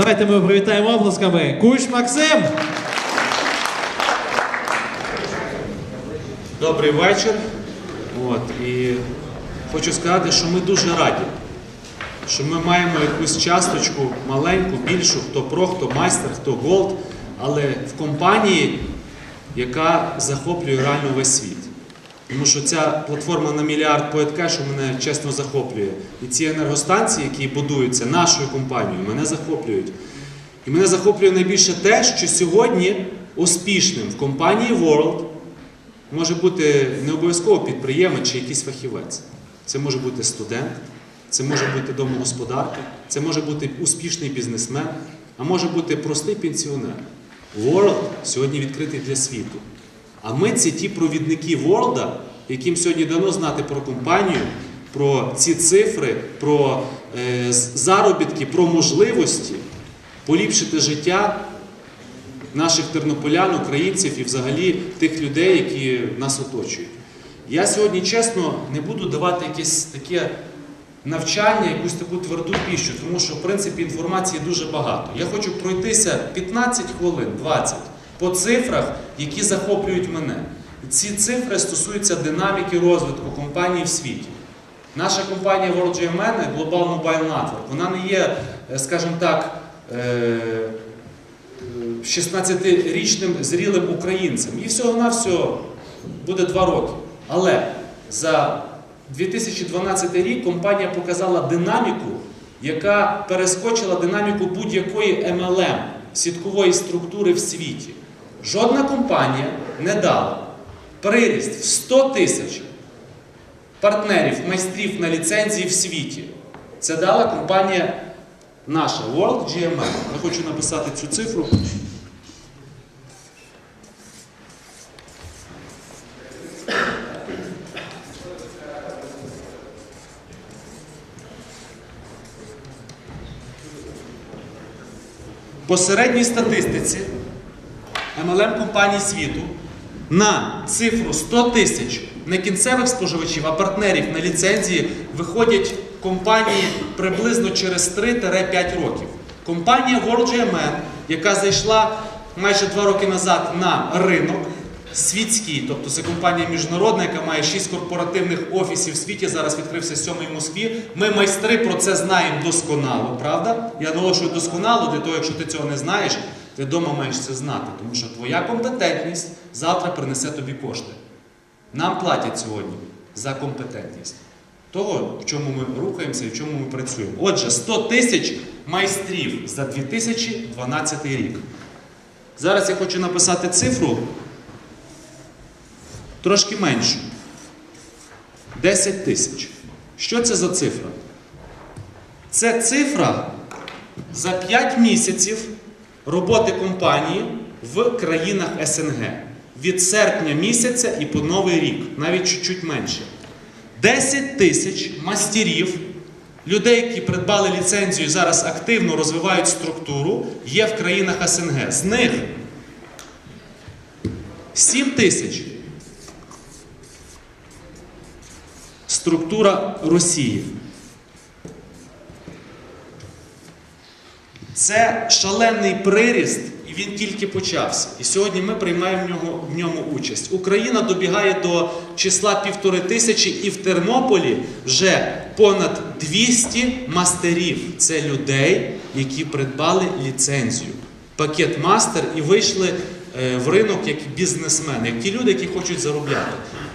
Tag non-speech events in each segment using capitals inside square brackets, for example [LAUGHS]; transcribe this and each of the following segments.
Давайте ми привітаємо оплесками. Кущ Максим. Добрий вечір. От, і хочу сказати, що ми дуже раді, що ми маємо якусь часточку маленьку, більшу, хто про, хто майстер, хто голд, але в компанії, яка захоплює реально весь світ. Тому що ця платформа на мільярд по Едкешу мене чесно захоплює. І ці енергостанції, які будуються нашою компанією, мене захоплюють. І мене захоплює найбільше те, що сьогодні успішним в компанії World може бути не обов'язково підприємець чи якийсь фахівець. Це може бути студент, це може бути домогосподарка, це може бути успішний бізнесмен, а може бути простий пенсіонер. World сьогодні відкритий для світу. А ми це ті провідники World, яким сьогодні дано знати про компанію, про ці цифри, про е, заробітки, про можливості поліпшити життя наших тернополян, українців і взагалі тих людей, які нас оточують. Я сьогодні чесно не буду давати якесь таке навчання, якусь таку тверду піщу, тому що в принципі інформації дуже багато. Я хочу пройтися 15 хвилин, 20 по цифрах, які захоплюють мене. Ці цифри стосуються динаміки розвитку компаній в світі. Наша компанія World GMN, Global Mobile Network, вона не є, е, скажімо так, е, 16-річним зрілим українцем. І всього-навсього буде 2 роки. Але за 2012 рік компанія показала динаміку, яка перескочила динаміку будь-якої MLM, сіткової структури в світі. Жодна компанія не дала приріст в 100 тисяч партнерів, майстрів на ліцензії в світі. Це дала компанія наша World GMM. Я хочу написати цю цифру. По середній статистиці MLM компаній світу на цифру 100 тисяч не кінцевих споживачів, а партнерів на ліцензії виходять компанії приблизно через 3-5 років. Компанія World GMN, яка зайшла майже 2 роки назад на ринок світський, тобто це компанія міжнародна, яка має 6 корпоративних офісів в світі, зараз відкрився 7 в Москві. Ми майстри про це знаємо досконало, правда? Я наголошую досконало, для того, якщо ти цього не знаєш, ти вдома маєш це знати, тому що твоя компетентність завтра принесе тобі кошти. Нам платять сьогодні за компетентність того, в чому ми рухаємося і в чому ми працюємо. Отже, 100 тисяч майстрів за 2012 рік. Зараз я хочу написати цифру трошки меншу. 10 тисяч. Що це за цифра? Це цифра за 5 місяців роботи компанії в країнах СНГ. Від серпня місяця і по новий рік, навіть чуть-чуть менше. 10 тисяч мастерів, людей, які придбали ліцензію і зараз активно розвивають структуру, є в країнах СНГ. З них 7 тисяч структура Росії. Це шалений приріст, і він тільки почався. І сьогодні ми приймаємо в нього, в ньому участь. Україна добігає до числа півтори тисячі, і в Тернополі вже понад 200 мастерів. Це людей, які придбали ліцензію. Пакет мастер і вийшли е, в ринок як бізнесмени, як ті люди, які хочуть заробляти.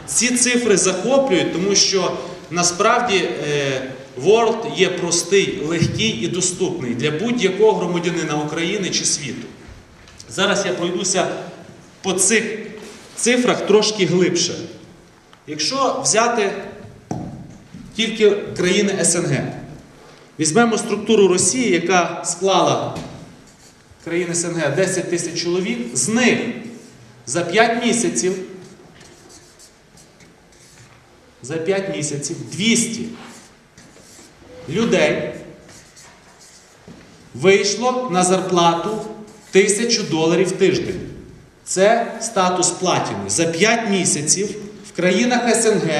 Ці цифри захоплюють, тому що насправді World є простий, легкий і доступний для будь-якого громадянина України чи світу. Зараз я пройдуся по цих цифрах трошки глибше. Якщо взяти тільки країни СНГ, візьмемо структуру Росії, яка склала країни СНГ 10 тисяч чоловік, з них за 5 місяців за 5 місяців 200 людей вийшло на зарплату 1000 доларів тиждень. Це статус платіни. За 5 місяців в країнах СНГ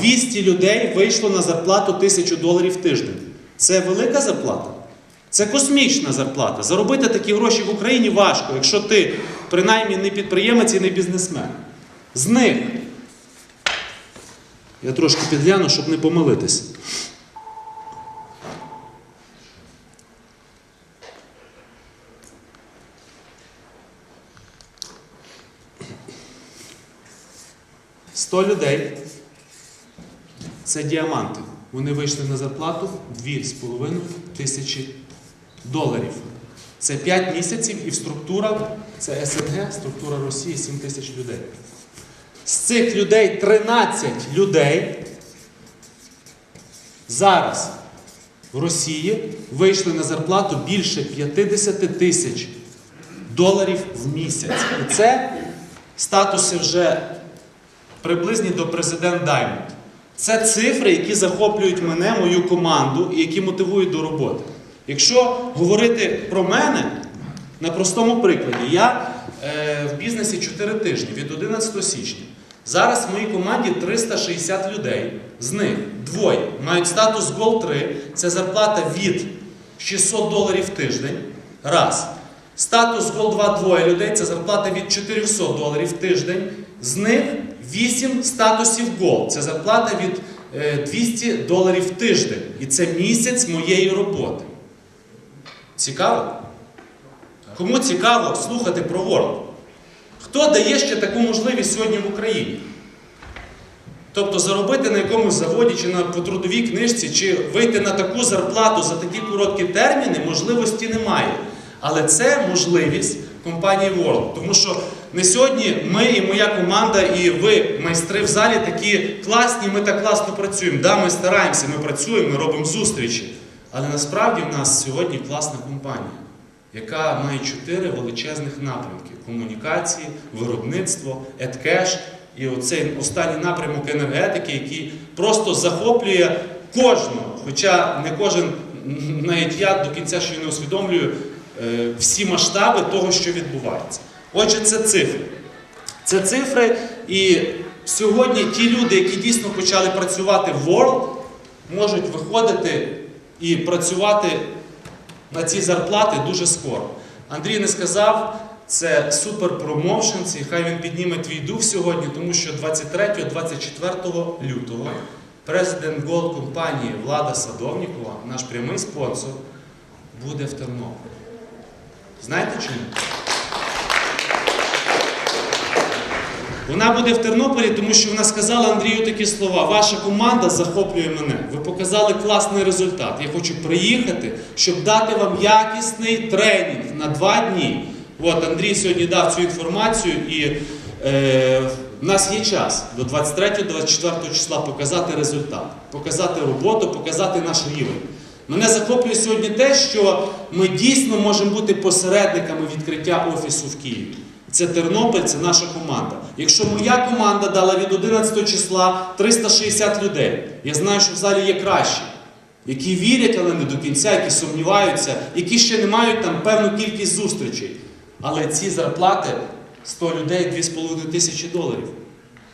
200 людей вийшло на зарплату 1000 доларів тиждень. Це велика зарплата? Це космічна зарплата. Заробити такі гроші в Україні важко, якщо ти принаймні не підприємець і не бізнесмен. З них. Я трошки підгляну, щоб не помилитись. Сто людей це діаманти. Вони вийшли на зарплату 2,5 тисячі доларів. Це 5 місяців і структура це СНГ, структура Росії 7 тисяч людей. З цих людей 13 людей зараз в Росії вийшли на зарплату більше 50 тисяч доларів в місяць. І це статуси вже приблизні до президент Даймонд. Це цифри, які захоплюють мене, мою команду і які мотивують до роботи. Якщо говорити про мене на простому прикладі, я е, в бізнесі 4 тижні від 11 січня. Зараз в моїй команді 360 людей. З них двоє мають статус Gold 3, це зарплата від 600 доларів в тиждень. Раз. Статус Gold 2 двоє людей це зарплата від 400 доларів в тиждень. З них 8 статусів Gold. Це зарплата від е, 200 доларів в тиждень. І це місяць моєї роботи. Цікаво? Кому цікаво слухати про World? Хто дає ще таку можливість сьогодні в Україні? Тобто заробити на якомусь заводі чи на по трудовій книжці, чи вийти на таку зарплату за такі короткі терміни, можливості немає. Але це можливість компанії World. Тому що не сьогодні ми і моя команда, і ви, майстри в залі, такі класні, ми так класно працюємо. Да, ми стараємося, ми працюємо, ми робимо зустрічі. Але насправді в нас сьогодні класна компанія, яка має чотири величезних напрямки: комунікації, виробництво, еткеш. І оцей останній напрямок енергетики, який просто захоплює кожного. Хоча не кожен, навіть я до кінця ще не усвідомлюю е, всі масштаби того, що відбувається. Отже, це цифри. Це цифри, і сьогодні ті люди, які дійсно почали працювати в World, можуть виходити і працювати на ці зарплати дуже скоро. Андрій не сказав, це супер промоушенс, і хай він підніме твій дух сьогодні, тому що 23-24 лютого президент Gold компанії Влада Садовнікова, наш прямий спонсор, буде в Тернополі. Знаєте чому? Вона буде в Тернополі, тому що вона сказала Андрію такі слова: ваша команда захоплює мене. Ви показали класний результат. Я хочу приїхати, щоб дати вам якісний тренінг на два дні. От Андрій сьогодні дав цю інформацію, і е, в нас є час до 23-24 числа показати результат, показати роботу, показати наш рівень. Мене захоплює сьогодні те, що ми дійсно можемо бути посередниками відкриття офісу в Києві. Це Тернопіль, це наша команда. Якщо моя команда дала від 11 числа 360 людей, я знаю, що в залі є кращі, які вірять, але не до кінця, які сумніваються, які ще не мають там певну кількість зустрічей. Але ці зарплати 100 людей 2,5 тисячі доларів.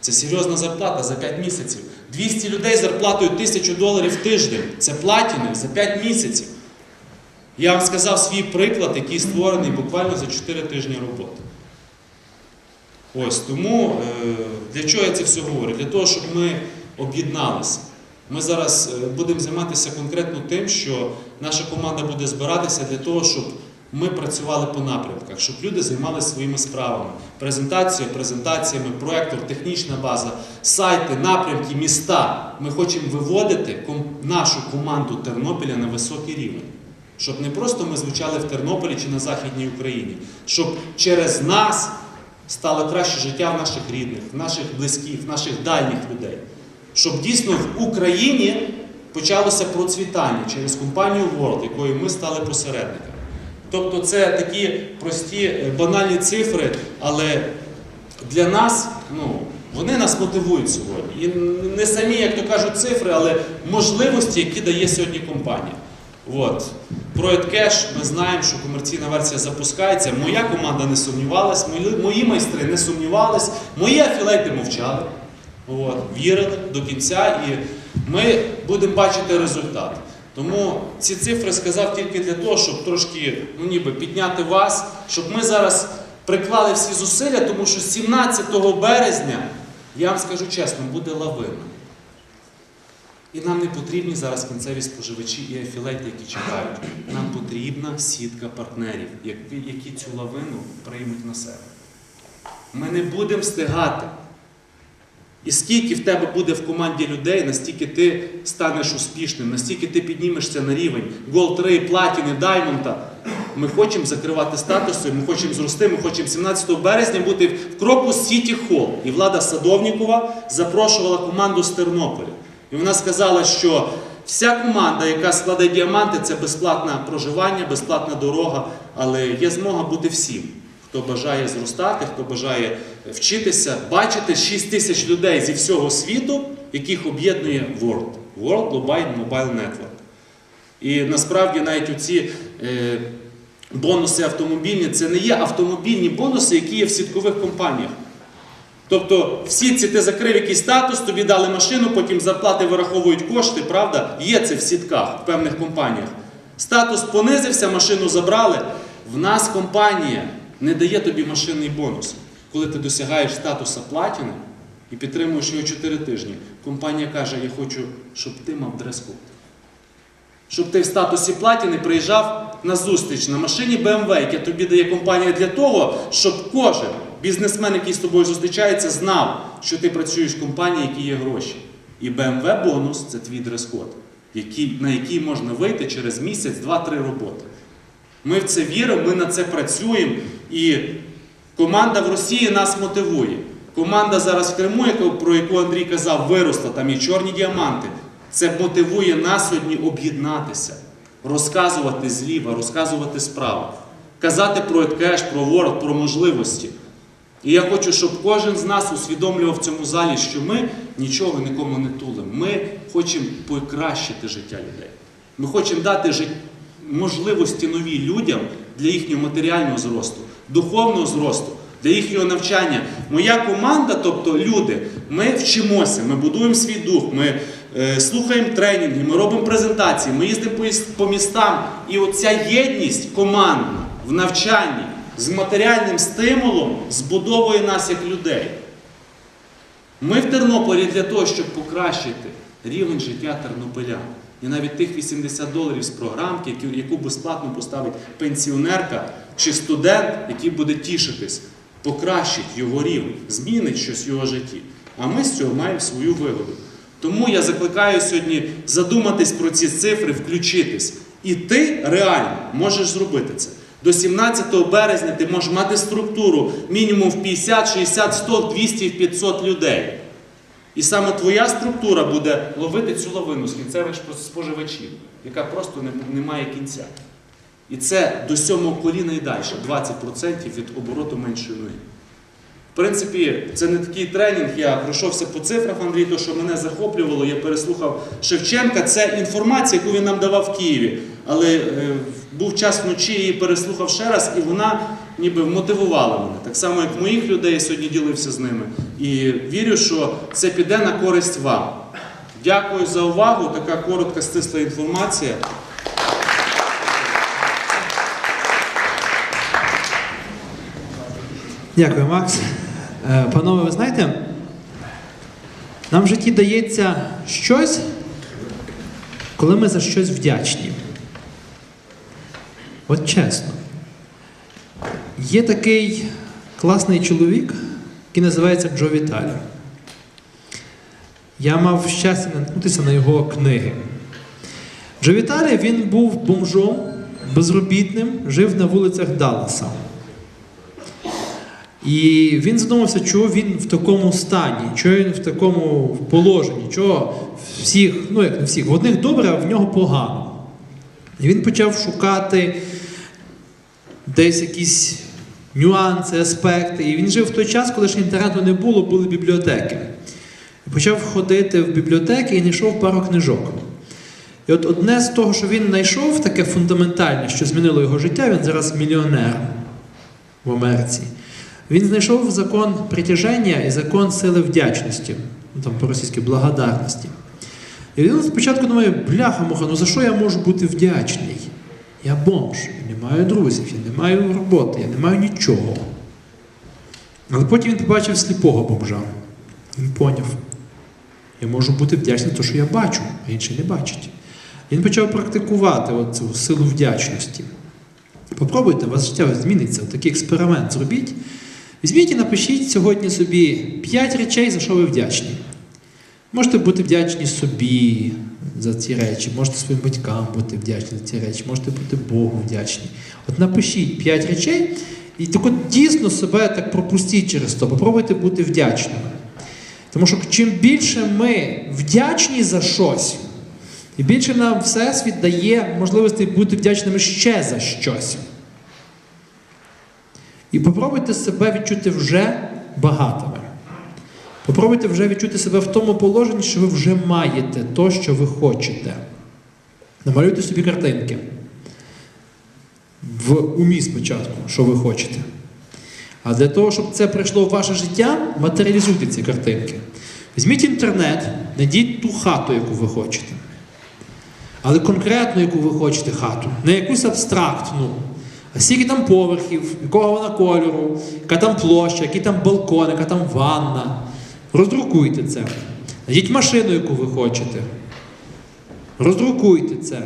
Це серйозна зарплата за 5 місяців. 200 людей зарплатою 1000 доларів в тиждень. Це платіни за 5 місяців. Я вам сказав свій приклад, який створений буквально за 4 тижні роботи. Ось тому е, для чого я це все говорю? Для того, щоб ми об'єдналися. Ми зараз е, будемо займатися конкретно тим, що наша команда буде збиратися для того, щоб ми працювали по напрямках, щоб люди займалися своїми справами. Презентація, презентаціями, проектор, технічна база, сайти, напрямки, міста. Ми хочемо виводити нашу команду Тернопіля на високий рівень. Щоб не просто ми звучали в Тернополі чи на Західній Україні, щоб через нас стало краще життя в наших рідних, в наших близьких, в наших дальніх людей. Щоб дійсно в Україні почалося процвітання через компанію World, якою ми стали посередниками. Тобто це такі прості е, банальні цифри, але для нас ну, вони нас мотивують сьогодні. І не самі, як то кажуть, цифри, але можливості, які дає сьогодні компанія. От. Про EdCash ми знаємо, що комерційна версія запускається. Моя команда не сумнівалась, мої, мої майстри не сумнівались, мої афілейти мовчали, от, вірили до кінця, і ми будемо бачити результат. Тому ці цифри сказав тільки для того, щоб трошки ну, ніби підняти вас, щоб ми зараз приклали всі зусилля, тому що 17 березня, я вам скажу чесно, буде лавина. І нам не потрібні зараз кінцеві споживачі і афілети, які чекають. Нам потрібна сітка партнерів, які цю лавину приймуть на себе. Ми не будемо встигати. І скільки в тебе буде в команді людей, настільки ти станеш успішним, настільки ти піднімешся на рівень Gold 3, платіни, даймонта. Ми хочемо закривати статуси, ми хочемо зрости, ми хочемо 17 березня бути в кроку Сіті Холл. І влада Садовнікова запрошувала команду з Тернополя. І вона сказала, що вся команда, яка складе діаманти, це безплатне проживання, безплатна дорога, але є змога бути всім. Хто бажає зростати, хто бажає вчитися, бачити 6 тисяч людей зі всього світу, яких об'єднує World. World Global Mobile Network. І насправді навіть оці е, бонуси автомобільні це не є автомобільні бонуси, які є в сіткових компаніях. Тобто всі ці ти закрив якийсь статус, тобі дали машину, потім зарплати вираховують кошти, правда? Є це в сітках в певних компаніях. Статус понизився, машину забрали. В нас компанія не дає тобі машинний бонус. Коли ти досягаєш статуса платіни і підтримуєш його 4 тижні, компанія каже: Я хочу, щоб ти мав дрес-код. Щоб ти в статусі платіни приїжджав на зустріч на машині BMW, яке тобі дає компанія для того, щоб кожен бізнесмен, який з тобою зустрічається, знав, що ти працюєш в компанії, які є гроші. І BMW бонус це твій дрес-код, на який можна вийти через місяць, два-три роботи. Ми в це віримо, ми на це працюємо. І команда в Росії нас мотивує. Команда зараз в Криму, про яку Андрій казав, виросла, там є чорні діаманти. Це мотивує нас сьогодні об'єднатися, розказувати зліва, розказувати справа, казати про еткеш, про ворог, про можливості. І я хочу, щоб кожен з нас усвідомлював в цьому залі, що ми нічого нікому не тулимо. Ми хочемо покращити життя людей. Ми хочемо дати жит- можливості нові людям для їхнього матеріального зросту, духовного зросту, для їхнього навчання. Моя команда, тобто люди, ми вчимося, ми будуємо свій дух, ми е, слухаємо тренінги, ми робимо презентації, ми їздимо по, містам. І оця єдність командна в навчанні з матеріальним стимулом збудовує нас як людей. Ми в Тернополі для того, щоб покращити рівень життя тернополян. І навіть тих 80 доларів з програмки, яку безплатно поставить пенсіонерка чи студент, який буде тішитись, покращить його рівень, змінить щось в його житті. А ми з цього маємо свою вигоду. Тому я закликаю сьогодні задуматись про ці цифри, включитись. І ти реально можеш зробити це. До 17 березня ти можеш мати структуру мінімум в 50, 60, 100, 200, 500 людей. І саме твоя структура буде ловити цю лавину з кінцевих споживачів, яка просто не, не має кінця. І це до сьомого коліна і далі, 20% від обороту меншої ноги. Принципі, це не такий тренінг, я пройшовся по цифрах, Андрій, то, що мене захоплювало, я переслухав Шевченка. Це інформація, яку він нам давав в Києві. Але е, був час вночі, її переслухав ще раз, і вона ніби мотивувала мене. Так само, як моїх людей, я сьогодні ділився з ними. І вірю, що це піде на користь вам. Дякую за увагу. Така коротка, стисла інформація. Дякую, Макс. Е, Панове, ви знаєте, нам в житті дається щось, коли ми за щось вдячні. От чесно. Є такий класний чоловік, який називається Джо Віталі. Я мав щастя наткнутися на його книги. Джо Віталі він був бомжом, безробітним, жив на вулицях Далласа. І він задумався, чого він в такому стані, чого він в такому положенні, чого всіх, ну як не всіх, в одних добре, а в нього погано. І він почав шукати десь якісь нюанси, аспекти. І він жив в той час, коли ж інтернету не було, були бібліотеки. І почав ходити в бібліотеки і знайшов пару книжок. І от одне з того, що він знайшов, таке фундаментальне, що змінило його життя, він зараз мільйонер в Америці. Він знайшов закон притяження і закон сили вдячності, ну, там по-російськи благодарності. І він спочатку думає, бляха муха, ну за що я можу бути вдячний? Я бомж, я не маю друзів, я не маю роботи, я не маю нічого. Але потім він побачив сліпого бомжа. Він поняв. Я можу бути вдячним, тому що я бачу, а інший не бачить. Він почав практикувати цю силу вдячності. Попробуйте, у вас життя зміниться. Такий експеримент зробіть. Візьміть і напишіть сьогодні собі 5 речей, за що ви вдячні. Можете бути вдячні собі за ці речі, можете своїм батькам бути вдячні за ці речі, можете бути Богу вдячні. От напишіть 5 речей і так от дійсно себе так пропустіть через то. Попробуйте бути вдячними. Тому що чим більше ми вдячні за щось, і більше нам Всесвіт дає можливості бути вдячними ще за щось. І попробуйте себе відчути вже багатими. Попробуйте вже відчути себе в тому положенні, що ви вже маєте то, що ви хочете. Намалюйте собі картинки. В умі спочатку, що ви хочете. А для того, щоб це прийшло в ваше життя, матеріалізуйте ці картинки. Візьміть інтернет, знайдіть ту хату, яку ви хочете. Але конкретну, яку ви хочете хату, не якусь абстрактну. Скільки там поверхів, якого вона кольору, яка там площа, який там балкон, яка там ванна. Роздрукуйте це. Знайдіть машину, яку ви хочете. Роздрукуйте це.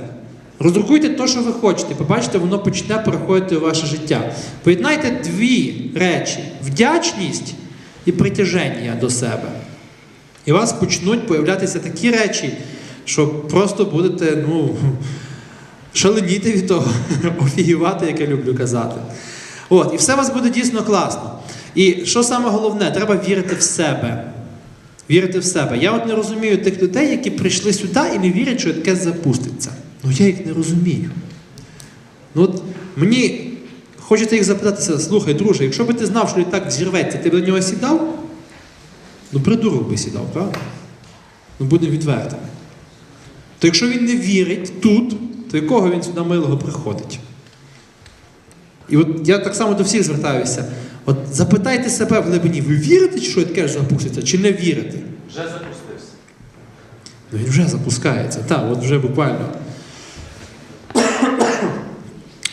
Роздрукуйте те, що ви хочете. Побачите, воно почне переходити у ваше життя. Поєднайте дві речі: вдячність і притяження до себе. І у вас почнуть появлятися такі речі, що просто будете, ну, шаленіти від того, [LAUGHS] офігівати, як я люблю казати. От, і все у вас буде дійсно класно. І що саме головне, треба вірити в себе. Вірити в себе. Я от не розумію тих людей, які прийшли сюди і не вірять, що таке запуститься. Ну я їх не розумію. Ну от мені хочеться їх запитатися, слухай, друже, якщо би ти знав, що літак зірветься, ти б до нього сідав? Ну, придурок би сідав, правда? Ну, будемо відвертими. То якщо він не вірить тут, то якого він сюди милого приходить? І от я так само до всіх звертаюся. От запитайте себе в глибині, ви вірите, що таке ж запуститься, чи не вірите? Вже запустився. Ну він вже запускається, так, от вже буквально.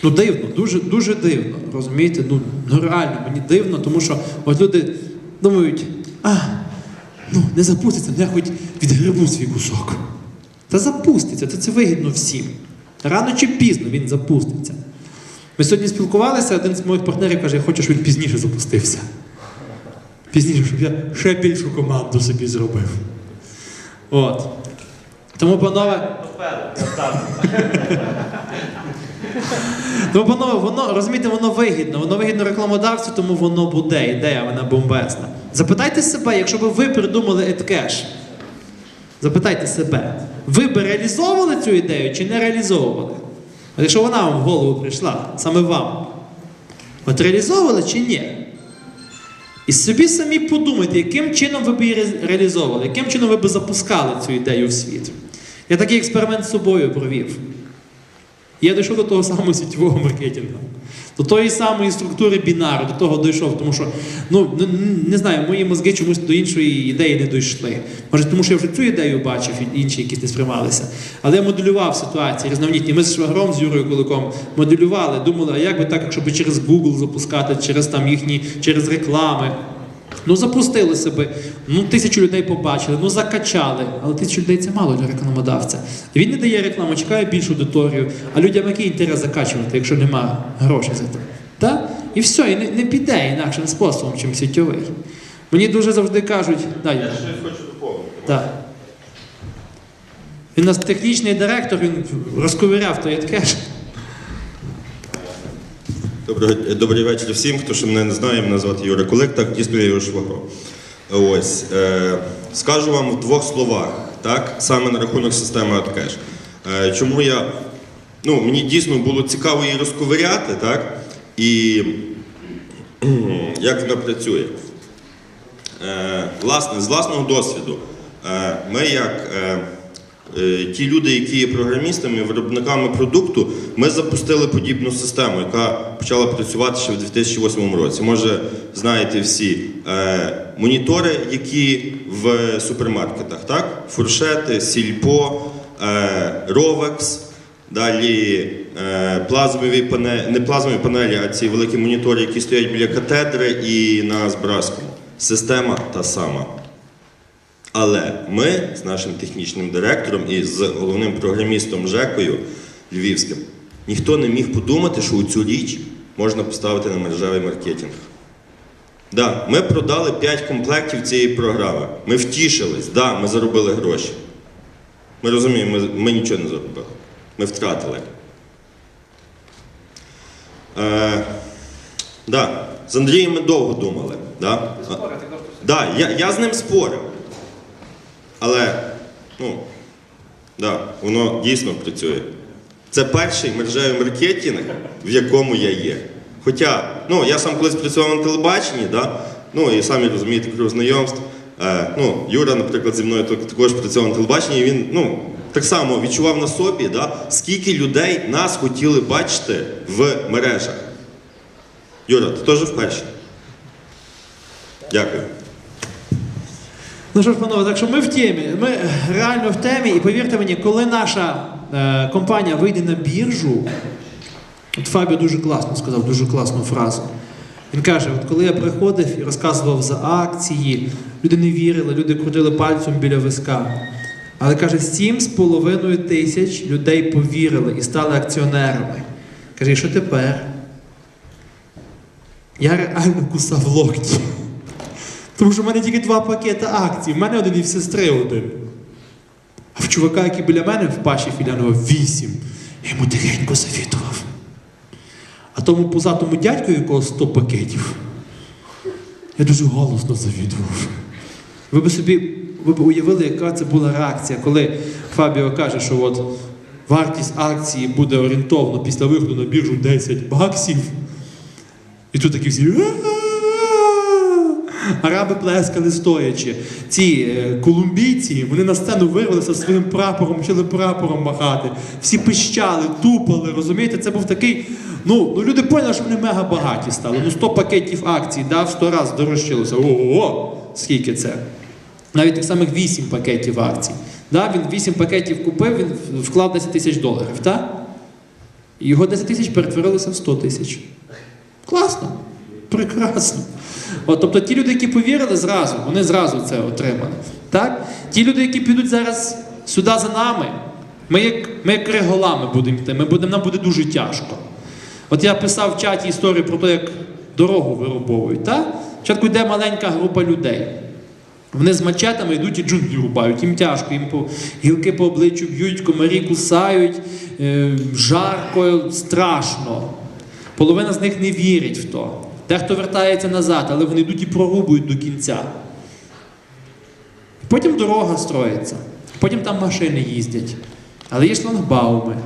Ну, дивно, дуже, дуже дивно. Розумієте? Ну, ну реально, мені дивно, тому що от люди думають, а, ну не запуститься, ну я хоч відгребу свій кусок. Та запуститься, це, це вигідно всім. Рано чи пізно він запуститься. Ми сьогодні спілкувалися, один з моїх партнерів каже, я хочу, щоб він пізніше запустився. Пізніше, щоб я ще більшу команду собі зробив. От. Тому, панове, тому, панове, воно, розумієте, воно вигідно. Воно вигідно рекламодавцю, тому воно буде. Ідея, вона бомбезна. Запитайте себе, якщо б ви придумали EdCash, запитайте себе, ви б реалізовували цю ідею чи не реалізовували? От якщо вона вам в голову прийшла, саме вам, от реалізовували чи ні? І собі самі подумайте, яким чином ви б її реалізовували, яким чином ви б запускали цю ідею в світ. Я такий експеримент з собою провів. Я дійшов до того самого [LAUGHS] сітєвого маркетингу, до тої самої структури бінару, до того дійшов, тому що, ну, не, знаю, мої мозги чомусь до іншої ідеї не дійшли. Може, тому що я вже цю ідею бачив, інші якісь не сприймалися. Але я моделював ситуації різноманітні. Ми з швагром, з Юрою Куликом моделювали, думали, а як би так, якщо через Google запускати, через там їхні, через реклами. Ну, запустили себе, ну тисячу людей побачили, ну закачали. Але тисячу людей це мало для рекламодавця. Він не дає рекламу, чекає більшу аудиторію, а людям який інтерес закачувати, якщо нема грошей за це. Так? І все, і не, не піде інакшим способом, чим сітьовий. Мені дуже завжди кажуть, да, Я щось хочу доповнити. Так. Він у нас технічний директор, він розковиряв той кеш. Доброго, добрий вечір всім, хто ще мене не знає, мене звати Юра Кулик, так дійсно я Юра Швагро. Ось, е, скажу вам в двох словах, так, саме на рахунок системи AdCash. Е, чому я, ну, мені дійсно було цікаво її розковиряти, так, і [CLEARS THROAT] як вона працює. Е, власне, з власного досвіду, е, ми як е, ті люди, які є програмістами, виробниками продукту, ми запустили подібну систему, яка почала працювати ще в 2008 році. Може, знаєте всі е, монітори, які в супермаркетах, так? Фуршети, сільпо, е, Ровекс. Далі е, плазмові панелі, не плазмові панелі, а ці великі монітори, які стоять біля катедри і на Збразькому. Система та сама. Але ми з нашим технічним директором і з головним програмістом Жекою Львівським ніхто не міг подумати, що у цю річ можна поставити на мережевий маркетинг. Да, ми продали 5 комплектів цієї програми. Ми втішились, да, ми заробили гроші. Ми розуміємо, ми, ми нічого не заробили. Ми втратили. Е, да, з Андрієм ми довго думали. Да? Да, я, я з ним спорив. Але, ну, да, воно дійсно працює. Це перший мережевий маркетинг, в якому я є. Хоча, ну, я сам колись працював на телебаченні, да? ну і самі розумієте, круг знайомств. Е, ну, Юра, наприклад, зі мною також працював на телебаченні, і він ну, так само відчував на собі, да, скільки людей нас хотіли бачити в мережах. Юра, ти теж вперше? Дякую. Ну що ж, панове, так що ми в темі. Ми реально в темі, і повірте мені, коли наша е, компанія вийде на біржу, от Фабіо дуже класно сказав, дуже класну фразу. Він каже: от коли я приходив і розказував за акції, люди не вірили, люди крутили пальцем біля виска. Але каже, сім з половиною тисяч людей повірили і стали акціонерами. Каже, і що тепер? Я реально кусав локті. Тому що в мене тільки два пакети акцій. В мене один і в сестри один. А в чувака, який біля мене в Паші Філянова, вісім. Я йому тихенько завідував. А тому пузатому дядьку, якого 100 пакетів, я дуже голосно завідував. Ви б собі ви б уявили, яка це була реакція, коли Фабіо каже, що от вартість акції буде орієнтовно після виходу на біржу 10 баксів. І тут такі всі. Араби плескали стоячи. Ці е, колумбійці, вони на сцену вирвалися своїм прапором, почали прапором махати. Всі пищали, тупали, розумієте? Це був такий. Ну, ну люди поняли, що вони мега багаті стали. Ну 100 пакетів акцій, да, в 100 разів дорожчилося. Ого, скільки це? Навіть тих самих 8 пакетів акцій. Да, він 8 пакетів купив, він вклав 10 тисяч доларів, так? Його 10 тисяч перетворилося в 100 тисяч. Класно, прекрасно. От, тобто ті люди, які повірили зразу, вони зразу це отримали. Так? Ті люди, які підуть зараз сюди за нами, ми як, ми як реголами будемо йти, ми будемо, нам буде дуже тяжко. От я писав в чаті історію про те, як дорогу вирубовують. Так? Спочатку йде маленька група людей. Вони з мачетами йдуть і джунглі рубають, їм тяжко, їм по гілки по обличчю б'ють, комарі кусають, е, жарко, страшно. Половина з них не вірить в то. Дехто вертається назад, але вони йдуть і прорубують до кінця. Потім дорога строїться, потім там машини їздять. Але є шлагбауми.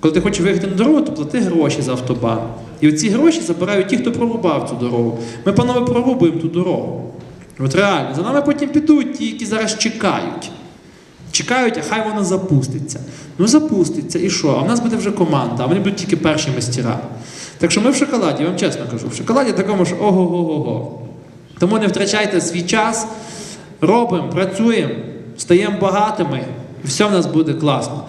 Коли ти хочеш виїхати на дорогу, то плати гроші за автобан. І оці гроші забирають ті, хто прорубав цю дорогу. Ми, панове, прорубуємо ту дорогу. От реально, за нами потім підуть ті, які зараз чекають. Чекають, а хай вона запуститься. Ну запуститься, і що? А в нас буде вже команда, а вони будуть тільки перші майстера. Так що ми в шоколаді, я вам чесно кажу, в шоколаді такому ж ого-го-го-го. Тому не втрачайте свій час, робимо, працюємо, стаємо багатими, і все в нас буде класно.